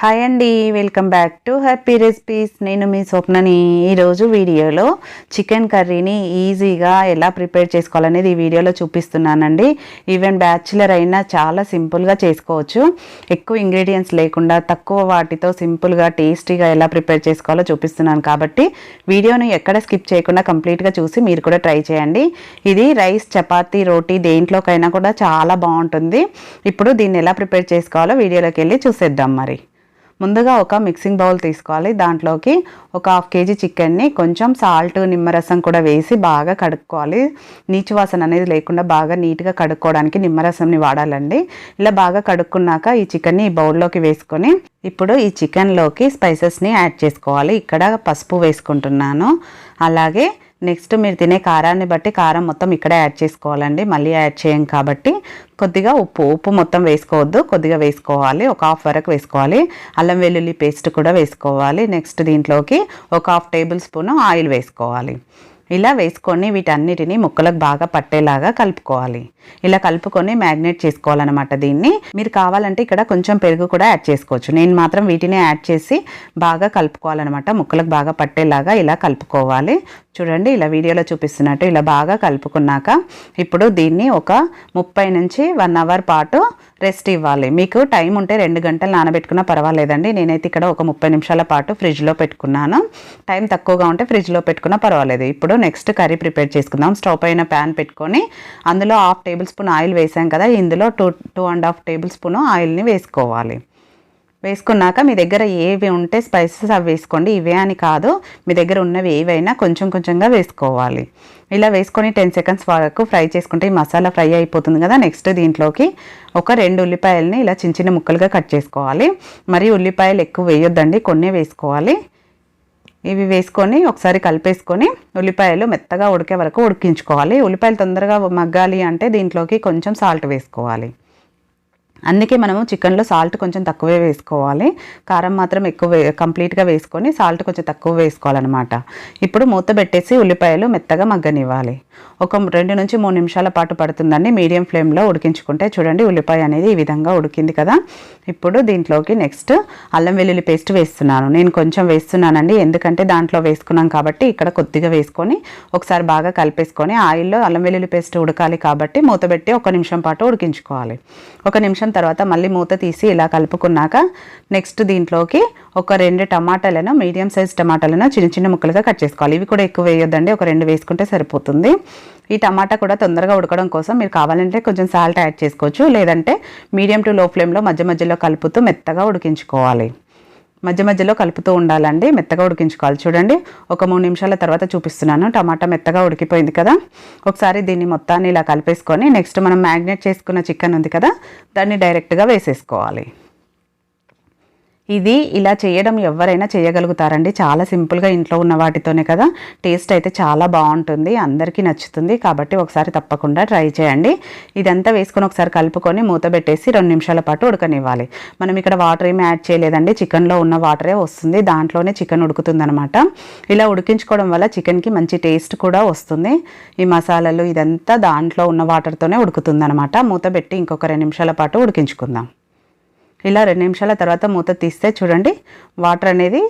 Hi అండి welcome back to happy recipes. నేను మీ స్వప్నని ఈరోజు వీడియోలో చికెన్ కర్రీని ఈజీగా ఎలా ప్రిపేర్ చేసుకోవాలనేది ఈ వీడియోలో చూపిస్తున్నానండి. ఈవెన్ బ్యాచులర్ అయినా చాలా సింపుల్గా చేసుకోవచ్చు. ఎక్కువ ఇంగ్రీడియంట్స్ లేకుండా తక్కువ వాటితో సింపుల్గా టేస్టీగా ఎలా ప్రిపేర్ చేసుకోవాలో చూపిస్తున్నాను కాబట్టి వీడియోను ఎక్కడ స్కిప్ చేయకుండా కంప్లీట్గా చూసి మీరు కూడా ట్రై చేయండి. ఇది రైస్ చపాతీ రోటీ దేంట్లోకైనా కూడా చాలా బాగుంటుంది. ఇప్పుడు దీన్ని ఎలా ప్రిపేర్ చేసుకోవాలో వీడియోలోకి వెళ్ళి చూసేద్దాం మరి. ముందుగా ఒక మిక్సింగ్ బౌల్ తీసుకోవాలి. దాంట్లోకి ఒక హాఫ్ కేజీ చికెన్ని కొంచెం సాల్ట్ నిమ్మరసం కూడా వేసి బాగా కడుక్కోవాలి. నీచు వాసన అనేది లేకుండా బాగా నీట్గా కడుక్కోవడానికి నిమ్మరసంని వాడాలండి. ఇలా బాగా కడుక్కున్నాక ఈ చికెన్ని ఈ బౌల్లోకి వేసుకొని ఇప్పుడు ఈ చికెన్లోకి స్పైసెస్ని యాడ్ చేసుకోవాలి. ఇక్కడ పసుపు వేసుకుంటున్నాను. అలాగే నెక్స్ట్ మీరు తినే కారాన్ని బట్టి కారం మొత్తం ఇక్కడే యాడ్ చేసుకోవాలండి. మళ్ళీ యాడ్ చేయం కాబట్టి కొద్దిగా ఉప్పు ఉప్పు మొత్తం వేసుకోవద్దు. కొద్దిగా వేసుకోవాలి. ఒక హాఫ్ వరకు వేసుకోవాలి. అల్లం వెల్లుల్లి పేస్ట్ కూడా వేసుకోవాలి. నెక్స్ట్ దీంట్లోకి ఒక హాఫ్ టేబుల్ స్పూన్ ఆయిల్ వేసుకోవాలి. ఇలా వేసుకొని వీటన్నిటిని ముక్కలకు బాగా పట్టేలాగా కలుపుకోవాలి. ఇలా కలుపుకొని మ్యాగ్నేట్ చేసుకోవాలన్నమాట దీన్ని. మీరు కావాలంటే ఇక్కడ కొంచెం పెరుగు కూడా యాడ్ చేసుకోవచ్చు. నేను మాత్రం వీటిని యాడ్ చేసి బాగా కలుపుకోవాలన్నమాట. ముక్కలకు బాగా పట్టేలాగా ఇలా కలుపుకోవాలి. చూడండి ఇలా వీడియోలో చూపిస్తున్నట్టు ఇలా బాగా కలుపుకున్నాక ఇప్పుడు దీన్ని ఒక ముప్పై నుంచి వన్ అవర్ పాటు రెస్ట్ ఇవ్వాలి. మీకు టైం ఉంటే రెండు గంటలు నానబెట్టుకున్నా పర్వాలేదండి. నేనైతే ఇక్కడ ఒక ముప్పై నిమిషాల పాటు ఫ్రిడ్జ్లో పెట్టుకున్నాను. టైం తక్కువగా ఉంటే ఫ్రిడ్జ్లో పెట్టుకున్నా పర్వాలేదు. ఇప్పుడు నెక్స్ట్ కర్రీ ప్రిపేర్ చేసుకుందాం. స్టవ్ పైన ప్యాన్ పెట్టుకొని అందులో హాఫ్ టేబుల్ స్పూన్ ఆయిల్ వేసాం కదా. ఇందులో two two and half tablespoon ఆయిల్ని వేసుకోవాలి. వేసుకున్నాక మీ దగ్గర ఏవి ఉంటే స్పైసెస్ అవి వేసుకోండి. ఇవే అని కాదు మీ దగ్గర ఉన్నవి ఏవైనా కొంచెం కొంచెంగా వేసుకోవాలి. ఇలా వేసుకొని టెన్ సెకండ్స్ వరకు ఫ్రై చేసుకుంటే ఈ మసాలా ఫ్రై అయిపోతుంది కదా. నెక్స్ట్ దీంట్లోకి ఒక రెండు ఉల్లిపాయలని ఇలా చిన్న చిన్న ముక్కలుగా కట్ చేసుకోవాలి. మరి ఉల్లిపాయలు ఎక్కువ వేయొద్దండి కొన్ని వేసుకోవాలి. ఇవి వేసుకొని ఒకసారి కలిపేసుకొని ఉల్లిపాయలు మెత్తగా ఉడికే వరకు ఉడికించుకోవాలి. ఉల్లిపాయలు తొందరగా మగ్గాలి అంటే దీంట్లోకి కొంచెం సాల్ట్ వేసుకోవాలి. అందుకే మనము చికెన్లో సాల్ట్ కొంచెం తక్కువే వేసుకోవాలి. కారం మాత్రం ఎక్కువ కంప్లీట్గా వేసుకొని సాల్ట్ కొంచెం తక్కువ వేసుకోవాలన్నమాట. ఇప్పుడు మూత పెట్టేసి ఉల్లిపాయలు మెత్తగా మగ్గనివ్వాలి. ఒక రెండు నుంచి మూడు నిమిషాల పాటు పడుతుందండి. మీడియం ఫ్లేమ్లో ఉడికించుకుంటే చూడండి ఉల్లిపాయ అనేది ఈ విధంగా ఉడికింది కదా. ఇప్పుడు దీంట్లోకి నెక్స్ట్ అల్లం వెల్లుల్లి పేస్ట్ వేస్తున్నాను. నేను కొంచెం వేస్తున్నానండి. ఎందుకంటే దాంట్లో వేసుకున్నాం కాబట్టి ఇక్కడ కొద్దిగా వేసుకొని ఒకసారి బాగా కలిపేసుకొని ఆయిల్లో అల్లం వెల్లుల్లి పేస్ట్ ఉడకాలి కాబట్టి మూత పెట్టి ఒక నిమిషం పాటు ఉడికించుకోవాలి. ఒక నిమిషం తర్వాత మళ్ళీ మూత తీసి ఇలా కలుపుకున్నాక నెక్స్ట్ దీంట్లోకి ఒక రెండు టమాటాలను మీడియం సైజ్ టమాటాలను చిన్న చిన్న ముక్కలుగా కట్ చేసుకోవాలి. ఇవి కూడా ఎక్కువ వేయొద్దండి. ఒక రెండు వేసుకుంటే సరిపోతుంది. ఈ టమాటా కూడా తొందరగా ఉడకడం కోసం మీరు కావాలంటే కొంచెం సాల్ట్ యాడ్ చేసుకోవచ్చు. లేదంటే మీడియం టు లో ఫ్లేమ్లో మధ్య మధ్యలో కలుపుతూ మెత్తగా ఉడికించుకోవాలి. మధ్య మధ్యలో కలుపుతూ ఉండాలండి. మెత్తగా ఉడికించుకోవాలి. చూడండి ఒక మూడు నిమిషాల తర్వాత చూపిస్తున్నాను. టమాటా మెత్తగా ఉడికిపోయింది కదా. ఒకసారి దీన్ని మొత్తాన్ని ఇలా కలిపేసుకొని నెక్స్ట్ మనం మ్యాగ్నేట్ చేసుకున్న చికెన్ ఉంది కదా దాన్ని డైరెక్ట్గా వేసేసుకోవాలి. ఇది ఇలా చేయడం ఎవరైనా చేయగలుగుతారండి. చాలా సింపుల్గా ఇంట్లో ఉన్న వాటితోనే కదా. టేస్ట్ అయితే చాలా బాగుంటుంది. అందరికీ నచ్చుతుంది. కాబట్టి ఒకసారి తప్పకుండా ట్రై చేయండి. ఇదంతా వేసుకొని ఒకసారి కలుపుకొని మూత పెట్టేసి రెండు నిమిషాల పాటు ఉడకనివ్వాలి. మనం ఇక్కడ వాటర్ ఏమి యాడ్ చేయలేదండి. చికెన్లో ఉన్న వాటరే వస్తుంది. దాంట్లోనే చికెన్ ఉడుకుతుందనమాట ఇలా ఉడికించుకోవడం వల్ల చికెన్కి మంచి టేస్ట్ కూడా వస్తుంది. ఈ మసాలాలు ఇదంతా దాంట్లో ఉన్న వాటర్తోనే ఉడుకుతుందనమాట మూత పెట్టి ఇంకొక రెండు నిమిషాల పాటు ఉడికించుకుందాం. ఇలా రెండు నిమిషాల తర్వాత మూత తీస్తే చూడండి వాటర్ అనేది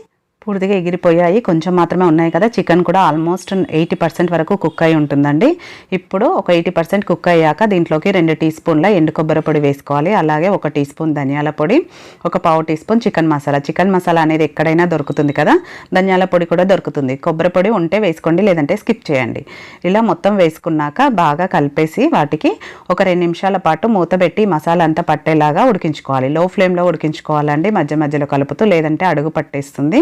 పూర్తిగా ఎగిరిపోయాయి. కొంచెం మాత్రమే ఉన్నాయి కదా. చికెన్ కూడా ఆల్మోస్ట్ ఎయిటీ పర్సెంట్ వరకు కుక్ అయి ఉంటుందండి. ఇప్పుడు ఒక ఎయిటీ పర్సెంట్ కుక్ అయ్యాక దీంట్లోకి రెండు టీ స్పూన్ల ఎండు కొబ్బరి పొడి వేసుకోవాలి. అలాగే ఒక టీ స్పూన్ ధనియాల పొడి ఒక పావు teaspoon chicken masala. Chicken masala అనేది ఎక్కడైనా దొరుకుతుంది కదా. ధనియాల పొడి కూడా దొరుకుతుంది. కొబ్బరి పొడి ఉంటే వేసుకోండి లేదంటే స్కిప్ చేయండి. ఇలా మొత్తం వేసుకున్నాక బాగా కలిపేసి వాటికి ఒక రెండు నిమిషాల పాటు మూత పెట్టి మసాలా అంతా పట్టేలాగా ఉడికించుకోవాలి. లో ఫ్లేమ్లో ఉడికించుకోవాలండి. మధ్య మధ్యలో కలుపుతూ లేదంటే అడుగు పట్టేస్తుంది.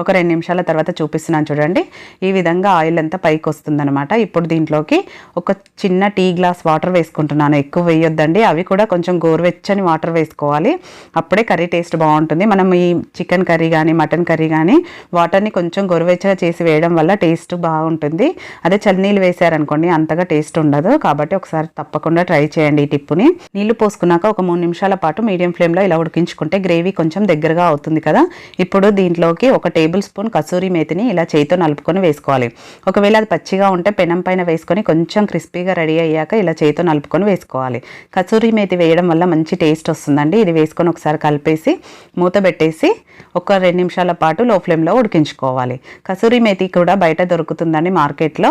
ఒక రెండు నిమిషాల తర్వాత చూపిస్తున్నాను చూడండి. ఈ విధంగా ఆయిల్ అంతా పైకి వస్తుందన్నమాట. ఇప్పుడు దీంట్లోకి ఒక చిన్న టీ గ్లాస్ వాటర్ వేసుకుంటున్నాను. ఎక్కువ వేయొద్దండి. అవి కూడా కొంచెం గోరువెచ్చని వాటర్ వేసుకోవాలి. అప్పుడే కర్రీ టేస్ట్ బాగుంటుంది. మనం ఈ చికెన్ కర్రీ కానీ మటన్ కర్రీ కానీ వాటర్ని కొంచెం గోరువెచ్చగా చేసి వేయడం వల్ల టేస్ట్ బాగుంటుంది. అదే చల్నీళ్ళు వేసారనుకోండి అంతగా టేస్ట్ ఉండదు. కాబట్టి ఒకసారి తప్పకుండా ట్రై చేయండి ఈ టిప్పుని. నీళ్ళు పోసుకున్నాక ఒక మూడు నిమిషాల పాటు మీడియం ఫ్లేమ్లో ఇలా ఉడికించుకుంటే గ్రేవీ కొంచెం దగ్గరగా అవుతుంది కదా. ఇప్పుడు దీంట్లోకి ఒక ఒక టేబుల్ స్పూన్ కసూరి మేతిని ఇలా చేతితో నలుపుకొని వేసుకోవాలి. ఒకవేళ అది పచ్చిగా ఉంటే పెనం పైన వేసుకొని కొంచెం క్రిస్పీగా రెడీ అయ్యాక ఇలా చేతితో నలుపుకొని వేసుకోవాలి. కసూరి మేతి వేయడం వల్ల మంచి టేస్ట్ వస్తుందండి. ఇది వేసుకొని ఒకసారి కలిపేసి మూత పెట్టేసి ఒక రెండు నిమిషాల పాటు లో ఫ్లేమ్లో ఉడికించుకోవాలి. కసూరి మేతి కూడా బయట దొరుకుతుందండి మార్కెట్లో.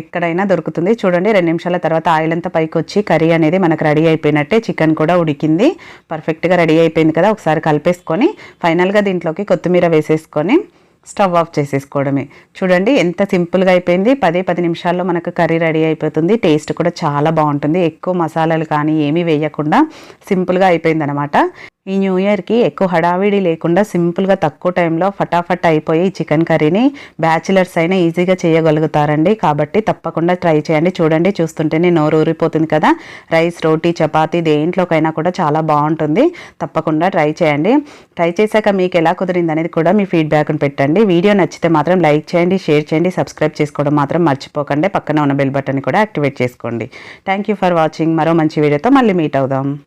ఎక్కడైనా దొరుకుతుంది. చూడండి రెండు నిమిషాల తర్వాత ఆయిల్ అంతా పైకి వచ్చి కర్రీ అనేది మనకు రెడీ అయిపోయినట్టే చికెన్ కూడా ఉడికింది. పర్ఫెక్ట్గా రెడీ అయిపోయింది కదా. ఒకసారి కలిపేసుకొని ఫైనల్గా దీంట్లోకి కొత్తిమీర వేసేసుకొని స్టవ్ ఆఫ్ చేసేసుకోవడమే. చూడండి ఎంత సింపుల్గా అయిపోయింది. పదే పది నిమిషాల్లో మనకు కర్రీ రెడీ అయిపోతుంది. టేస్ట్ కూడా చాలా బాగుంటుంది. ఎక్కువ మసాలాలు కానీ ఏమీ వేయకుండా సింపుల్గా అయిపోయింది అనమాట ఈ న్యూ ఇయర్కి ఎక్కువ హడావిడి లేకుండా సింపుల్గా తక్కువ టైంలో ఫటాఫట్ అయిపోయి ఈ చికెన్ కర్రీని బ్యాచిలర్స్ అయినా ఈజీగా చేయగలుగుతారండి. కాబట్టి తప్పకుండా ట్రై చేయండి. చూడండి చూస్తుంటేనే నోరు ఊరిపోతుంది కదా. రైస్ రోటీ చపాతి దేంట్లోకైనా కూడా చాలా బాగుంటుంది. తప్పకుండా ట్రై చేయండి. ట్రై చేశాక మీకు ఎలా కుదిరింది అనేది కూడా మీ ఫీడ్బ్యాక్ని పెట్టండి. వీడియో నచ్చితే మాత్రం లైక్ చేయండి షేర్ చేయండి సబ్స్క్రైబ్ చేసుకోవడం మాత్రం మర్చిపోకండి. పక్కన ఉన్న బెల్ బటన్ కూడా యాక్టివేట్ చేసుకోండి. Thank you for watching. మరో మంచి వీడియోతో మళ్ళీ మీట్ అవుదాం.